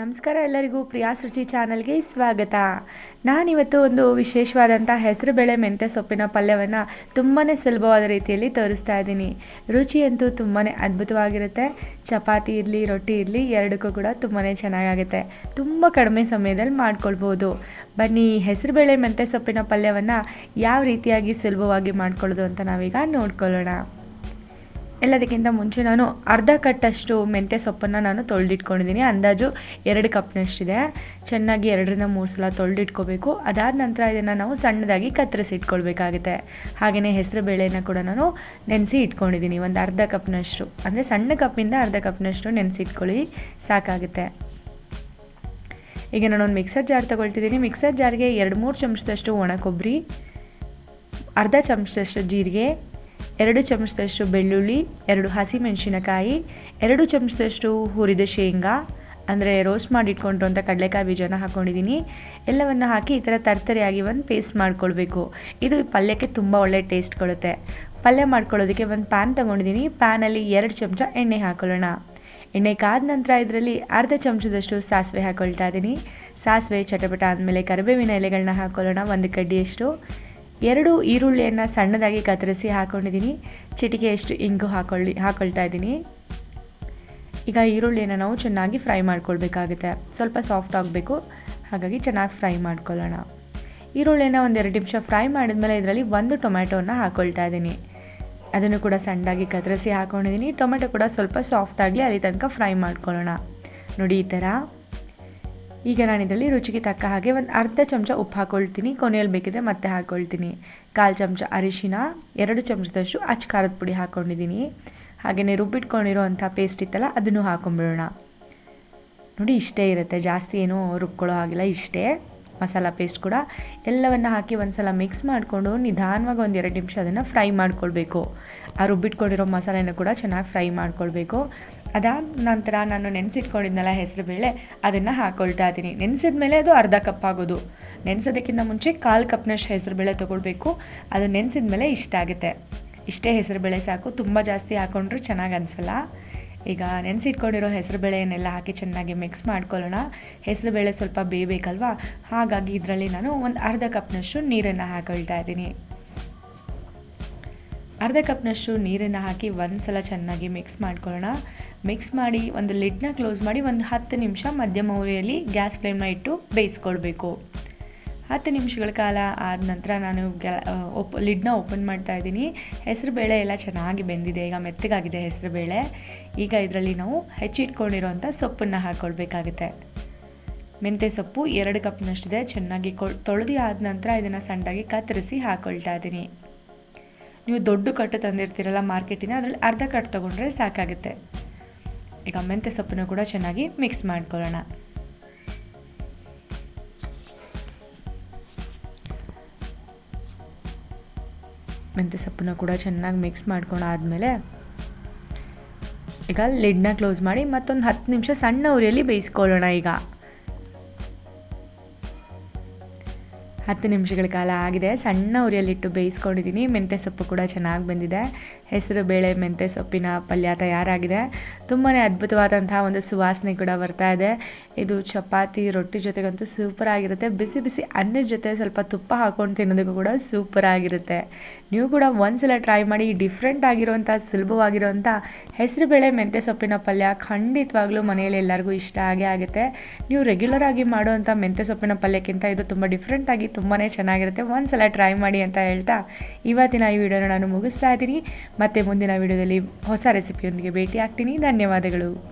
ನಮಸ್ಕಾರ ಎಲ್ಲರಿಗೂ ಪ್ರಿಯಾ ರುಚಿ ಚಾನಲ್ಗೆ ಸ್ವಾಗತ. ನಾನಿವತ್ತು ಒಂದು ವಿಶೇಷವಾದಂಥ ಹೆಸರುಬೇಳೆ ಮೆಂತ್ಯ ಸೊಪ್ಪಿನ ಪಲ್ಯವನ್ನು ತುಂಬಾ ಸುಲಭವಾದ ರೀತಿಯಲ್ಲಿ ತೋರಿಸ್ತಾ ಇದ್ದೀನಿ. ರುಚಿಯಂತೂ ತುಂಬಾ ಅದ್ಭುತವಾಗಿರುತ್ತೆ. ಚಪಾತಿ ಇರಲಿ, ರೊಟ್ಟಿ ಇರಲಿ, ಎರಡಕ್ಕೂ ಕೂಡ ತುಂಬಾ ಚೆನ್ನಾಗಾಗುತ್ತೆ. ತುಂಬ ಕಡಿಮೆ ಸಮಯದಲ್ಲಿ ಮಾಡ್ಕೊಳ್ಬೋದು. ಬನ್ನಿ ಹೆಸರುಬೇಳೆ ಮೆಂತ್ಯ ಸೊಪ್ಪಿನ ಪಲ್ಯವನ್ನು ಯಾವ ರೀತಿಯಾಗಿ ಸುಲಭವಾಗಿ ಮಾಡ್ಕೊಳ್ಳೋದು ಅಂತ ನಾವೀಗ ನೋಡ್ಕೊಳ್ಳೋಣ. ಎಲ್ಲದಕ್ಕಿಂತ ಮುಂಚೆ ನಾನು ಅರ್ಧ ಕಟ್ಟಷ್ಟು ಮೆಂತ್ಯ ಸೊಪ್ಪನ್ನು ನಾನು ತೊಳೆದಿಟ್ಕೊಂಡಿದ್ದೀನಿ. ಅಂದಾಜು ಎರಡು ಕಪ್ನಷ್ಟಿದೆ. ಚೆನ್ನಾಗಿ ಎರಡರಿಂದ ಮೂರು ಸಲ ತೊಳೆದಿಟ್ಕೋಬೇಕು. ಅದಾದ ನಂತರ ಇದನ್ನು ನಾವು ಸಣ್ಣದಾಗಿ ಕತ್ತರಿಸಿ ಇಟ್ಕೊಳ್ಬೇಕಾಗುತ್ತೆ ಹಾಗೆಯೇ ಹೆಸರು ಬೇಳೆನ ಕೂಡ ನಾನು ನೆನೆಸಿ ಇಟ್ಕೊಂಡಿದ್ದೀನಿ. ಒಂದು ಅರ್ಧ ಕಪ್ನಷ್ಟು. ಅಂದರೆ ಸಣ್ಣ ಕಪ್ಪಿಂದ ಅರ್ಧ ಕಪ್ನಷ್ಟು ನೆನೆಸಿಟ್ಕೊಳ್ಳಿ. ಸಾಕಾಗುತ್ತೆ. ಈಗ ನಾನೊಂದು ಮಿಕ್ಸರ್ ಜಾರ್ ತೊಗೊಳ್ತಿದ್ದೀನಿ. ಮಿಕ್ಸರ್ ಜಾರ್ಗೆ ಎರಡು ಮೂರು ಚಮಚದಷ್ಟು ಒಣ ಕೊಬ್ಬರಿ, ಅರ್ಧ ಚಮಚದಷ್ಟು ಜೀರಿಗೆ ಎರಡು ಚಮಚದಷ್ಟು ಬೆಳ್ಳುಳ್ಳಿ, ಎರಡು ಹಸಿಮೆಣಸಿನಕಾಯಿ, ಎರಡು ಚಮಚದಷ್ಟು ಹುರಿದ ಶೇಂಗಾ, ಅಂದರೆ ರೋಸ್ಟ್ ಮಾಡಿ ಇಟ್ಕೊಂಡ್ರು ಅಂತ ಕಡಲೆಕಾಯಿ ಬೀಜನ ಹಾಕ್ಕೊಂಡಿದ್ದೀನಿ ಎಲ್ಲವನ್ನು ಹಾಕಿ ಈ ಥರ ತರ್ತರಿಯಾಗಿ ಒಂದು ಪೇಸ್ಟ್ ಮಾಡ್ಕೊಳ್ಬೇಕು. ಇದು ಪಲ್ಯಕ್ಕೆ ತುಂಬ ಒಳ್ಳೆ ಟೇಸ್ಟ್ ಕೊಡುತ್ತೆ. ಪಲ್ಯ ಮಾಡ್ಕೊಳ್ಳೋದಕ್ಕೆ ಒಂದು ಪ್ಯಾನ್ ತೊಗೊಂಡಿದ್ದೀನಿ ಪ್ಯಾನಲ್ಲಿ ಎರಡು ಚಮಚ ಎಣ್ಣೆ ಹಾಕೊಳ್ಳೋಣ. ಎಣ್ಣೆ ಕಾದ ನಂತರ ಇದರಲ್ಲಿ ಅರ್ಧ ಚಮಚದಷ್ಟು ಸಾಸಿವೆ ಹಾಕ್ಕೊಳ್ತಾ ಇದ್ದೀನಿ ಸಾಸಿವೆ ಚಟಪಟ ಆದಮೇಲೆ ಕರಿಬೇವಿನ ಎಲೆಗಳನ್ನ ಹಾಕ್ಕೊಳ್ಳೋಣ ಒಂದು ಕಡ್ಡಿಯಷ್ಟು. ಎರಡು ಈರುಳ್ಳಿಯನ್ನು ಸಣ್ಣದಾಗಿ ಕತ್ತರಿಸಿ ಹಾಕ್ಕೊಂಡಿದ್ದೀನಿ ಚಿಟಿಕೆಯಷ್ಟು ಇಂಗು ಹಾಕೊಳ್ಳಿ ಹಾಕೊಳ್ತಾ ಇದ್ದೀನಿ. ಈಗ ಈರುಳ್ಳಿಯನ್ನು ನಾವು ಚೆನ್ನಾಗಿ ಫ್ರೈ ಮಾಡ್ಕೊಳ್ಬೇಕಾಗುತ್ತೆ. ಸ್ವಲ್ಪ ಸಾಫ್ಟ್ ಆಗಬೇಕು. ಹಾಗಾಗಿ ಚೆನ್ನಾಗಿ ಫ್ರೈ ಮಾಡ್ಕೊಳ್ಳೋಣ. ಈರುಳ್ಳಿನ ಒಂದೆರಡು ನಿಮಿಷ ಫ್ರೈ ಮಾಡಿದ್ಮೇಲೆ ಇದರಲ್ಲಿ ಒಂದು ಟೊಮ್ಯಾಟೋನ ಹಾಕ್ಕೊಳ್ತಾ ಇದ್ದೀನಿ. ಅದನ್ನು ಕೂಡ ಸಣ್ಣದಾಗಿ ಕತ್ತರಿಸಿ ಹಾಕೊಂಡಿದ್ದೀನಿ. ಟೊಮೆಟೊ ಕೂಡ ಸ್ವಲ್ಪ ಸಾಫ್ಟ್ ಆಗಲಿ, ಅಲ್ಲಿ ತನಕ ಫ್ರೈ ಮಾಡ್ಕೊಳ್ಳೋಣ. ನೋಡಿ ಈ ಥರ. ಈಗ ನಾನು ಇದರಲ್ಲಿ ರುಚಿಗೆ ತಕ್ಕ ಹಾಗೆ ಒಂದು ಅರ್ಧ ಚಮಚ ಉಪ್ಪು ಹಾಕ್ಕೊಳ್ತೀನಿ ಕೊನೆಯಲ್ಲಿ ಬೇಕಿದ್ರೆ ಮತ್ತೆ ಹಾಕ್ಕೊಳ್ತೀನಿ ಕಾಲು ಚಮಚ ಅರಿಶಿನ, ಎರಡು ಚಮಚದಷ್ಟು ಅಚ್ಚ ಖಾರದ ಪುಡಿ ಹಾಕ್ಕೊಂಡಿದ್ದೀನಿ ಹಾಗೆಯೇ ರುಬ್ಬಿಟ್ಕೊಂಡಿರೋ ಅಂಥ ಪೇಸ್ಟ್ ಇತ್ತಲ್ಲ, ಅದನ್ನು ಹಾಕೊಂಡ್ಬಿಡೋಣ ನೋಡಿ ಇಷ್ಟೇ ಇರುತ್ತೆ, ಜಾಸ್ತಿ ಏನೂ ರುಬ್ಕೊಳ್ಳೋ ಹಾಗಿಲ್ಲ, ಇಷ್ಟೇ. ಮಸಾಲ ಪೇಸ್ಟ್ ಕೂಡ ಎಲ್ಲವನ್ನು ಹಾಕಿ ಒಂದು ಸಲ ಮಿಕ್ಸ್ ಮಾಡಿಕೊಂಡು ನಿಧಾನವಾಗಿ ಒಂದು ಎರಡು ನಿಮಿಷ ಅದನ್ನು ಫ್ರೈ ಮಾಡ್ಕೊಳ್ಬೇಕು. ಆ ರುಬ್ಬಿಟ್ಕೊಂಡಿರೋ ಮಸಾಲೆನ ಕೂಡ ಚೆನ್ನಾಗಿ ಫ್ರೈ ಮಾಡ್ಕೊಳ್ಬೇಕು. ಅದಾದ ನಂತರ ನಾನು ನೆನೆಸಿಟ್ಕೊಂಡಿದ್ನಲ್ಲ ಹೆಸರುಬೇಳೆ ಅದನ್ನು ಹಾಕ್ಕೊಳ್ತಾ ಇದ್ದೀನಿ. ನೆನೆಸಿದ ಮೇಲೆ ಅದು ಅರ್ಧ ಕಪ್ ಆಗೋದು. ನೆನೆಸೋದಕ್ಕಿಂತ ಮುಂಚೆ ಕಾಲು ಕಪ್ನಷ್ಟು ಹೆಸರು ಬೇಳೆ ತೊಗೊಳ್ಬೇಕು. ಅದು ನೆನೆಸಿದ ಮೇಲೆ ಇಷ್ಟ ಆಗುತ್ತೆ. ಇಷ್ಟೇ ಹೆಸರುಬೇಳೆ ಸಾಕು. ತುಂಬ ಜಾಸ್ತಿ ಹಾಕ್ಕೊಂಡ್ರೂ ಚೆನ್ನಾಗಿ ಅನಿಸಲ್ಲ. ಈಗ ನೆನೆಸಿಟ್ಕೊಂಡಿರೋ ಹೆಸರು ಬೇಳೆಯನ್ನೆಲ್ಲ ಹಾಕಿ ಚೆನ್ನಾಗಿ ಮಿಕ್ಸ್ ಮಾಡ್ಕೊಳ್ಳೋಣ. ಹೆಸರು ಬೇಳೆ ಸ್ವಲ್ಪ ಬೇಯಬೇಕಲ್ವಾ? ಹಾಗಾಗಿ ಇದರಲ್ಲಿ ನಾನು ಒಂದು ಅರ್ಧ ಕಪ್ನಷ್ಟು ನೀರನ್ನು ಹಾಕೊಳ್ತಾ ಇದ್ದೀನಿ. ಅರ್ಧ ಕಪ್ನಷ್ಟು ನೀರನ್ನು ಹಾಕಿ ಒಂದು ಸಲ ಚೆನ್ನಾಗಿ ಮಿಕ್ಸ್ ಮಾಡ್ಕೊಳ್ಳೋಣ. ಮಿಕ್ಸ್ ಮಾಡಿ ಒಂದು ಲಿಡ್ನ ಕ್ಲೋಸ್ ಮಾಡಿ ಒಂದು ಹತ್ತು ನಿಮಿಷ ಮಧ್ಯಮ ಉರಿಯಲ್ಲಿ ಗ್ಯಾಸ್ ಫ್ಲೇಮ್ನ ಇಟ್ಟು ಬೇಯಿಸ್ಕೊಳ್ಬೇಕು. ಹತ್ತು ನಿಮಿಷಗಳ ಕಾಲ ಆದ ನಂತರ ನಾನು ಗ್ಯಾ ಓಪ್ ಲಿಡ್ನ ಓಪನ್ ಮಾಡ್ತಾ ಇದ್ದೀನಿ. ಹೆಸರು ಬೇಳೆ ಎಲ್ಲ ಚೆನ್ನಾಗಿ ಬೆಂದಿದೆ, ಈಗ ಮೆತ್ತಗಾಗಿದೆ ಹೆಸರು ಬೇಳೆ. ಈಗ ಇದರಲ್ಲಿ ನಾವು ಹೆಚ್ಚಿಟ್ಕೊಂಡಿರುವಂಥ ಸೊಪ್ಪನ್ನು ಹಾಕ್ಕೊಳ್ಬೇಕಾಗುತ್ತೆ ಮೆಂತ್ಯ ಸೊಪ್ಪು ಎರಡು ಕಪ್ನಷ್ಟಿದೆ, ಚೆನ್ನಾಗಿ ಕೊ, ತೊಳೆದು ಆದ ನಂತರ ಇದನ್ನು ಸಣ್ಣದಾಗಿ ಕತ್ತರಿಸಿ ಹಾಕ್ಕೊಳ್ತಾ ಇದ್ದೀನಿ. ನೀವು ದೊಡ್ಡ ಕಟ್ಟು ತಂದಿರ್ತೀರಲ್ಲ ಮಾರ್ಕೆಟಿನ ಅದರಲ್ಲಿ ಅರ್ಧ ಕಟ್ಟು ತೊಗೊಂಡ್ರೆ ಸಾಕಾಗುತ್ತೆ. ಈಗ ಮೆಂತ್ಯ ಸೊಪ್ಪನ್ನು ಕೂಡ ಚೆನ್ನಾಗಿ ಮಿಕ್ಸ್ ಮಾಡ್ಕೊಳ್ಳೋಣ. ಮೆಂತ್ಯ ಸೊಪ್ಪನ್ನ ಕೂಡ ಚೆನ್ನಾಗಿ ಮಿಕ್ಸ್ ಮಾಡ್ಕೊಂಡಾದ್ಮೇಲೆ ಈಗ ಲಿಡ್ನ ಕ್ಲೋಸ್ ಮಾಡಿ ಮತ್ತೊಂದು ಹತ್ತು ನಿಮಿಷ ಸಣ್ಣ ಉರಿಯಲ್ಲಿ ಬೇಯಿಸ್ಕೊಳ್ಳೋಣ ಈಗ. ಹತ್ತು ನಿಮಿಷಗಳ ಕಾಲ ಆಗಿದೆ. ಸಣ್ಣ ಉರಿಯಲ್ಲಿಟ್ಟು ಬೇಯಿಸ್ಕೊಂಡಿದ್ದೀನಿ. ಮೆಂತ್ಯ ಸೊಪ್ಪು ಕೂಡ ಚೆನ್ನಾಗಿ ಬಂದಿದೆ. ಹೆಸರು ಬೇಳೆ ಮೆಂತ್ಯ ಸೊಪ್ಪಿನ ಪಲ್ಯ ತಯಾರಾಗಿದೆ. ತುಂಬಾ ಅದ್ಭುತವಾದಂತಹ ಒಂದು ಸುವಾಸನೆ ಕೂಡ ಬರ್ತಾ ಇದೆ. ಇದು ಚಪಾತಿ, ರೊಟ್ಟಿ ಜೊತೆಗಂತೂ ಸೂಪರ್ ಆಗಿರುತ್ತೆ. ಬಿಸಿ ಬಿಸಿ ಅನ್ನದ ಜೊತೆ ಸ್ವಲ್ಪ ತುಪ್ಪ ಹಾಕೊಂಡು ತಿನ್ನೋದಕ್ಕೂ ಕೂಡ ಸೂಪರ್ ಆಗಿರುತ್ತೆ. ನೀವು ಕೂಡ ಒಂದ್ಸಲ ಟ್ರೈ ಮಾಡಿ ಡಿಫ್ರೆಂಟ್ ಆಗಿರುವಂಥ, ಸುಲಭವಾಗಿರುವಂಥ ಹೆಸರು ಬೇಳೆ ಮೆಂತ್ಯ ಸೊಪ್ಪಿನ ಪಲ್ಯ ಖಂಡಿತವಾಗ್ಲೂ ಮನೆಯಲ್ಲಿ ಎಲ್ಲರಿಗೂ ಇಷ್ಟ ಆಗೇ ಆಗುತ್ತೆ. ನೀವು ರೆಗ್ಯುಲರ್ ಆಗಿ ಮಾಡುವಂಥ ಮೆಂತ್ಯ ಸೊಪ್ಪಿನ ಪಲ್ಯಕ್ಕಿಂತ ಇದು ತುಂಬ ಡಿಫ್ರೆಂಟ್ ಆಗಿ ತುಂಬಾ ಚೆನ್ನಾಗಿರುತ್ತೆ. ಒಂದ್ಸಲ ಟ್ರೈ ಮಾಡಿ ಅಂತ ಹೇಳ್ತಾ ಇವತ್ತಿನ ಈ ವಿಡಿಯೋನ ನಾನು ಮುಗಿಸ್ತಾ ಇದ್ದೀನಿ. ಮತ್ತೆ ಮುಂದಿನ ವಿಡಿಯೋದಲ್ಲಿ ಹೊಸ ರೆಸಿಪಿಯೊಂದಿಗೆ ಭೇಟಿ ಆಗ್ತೀನಿ ಧನ್ಯವಾದಗಳು.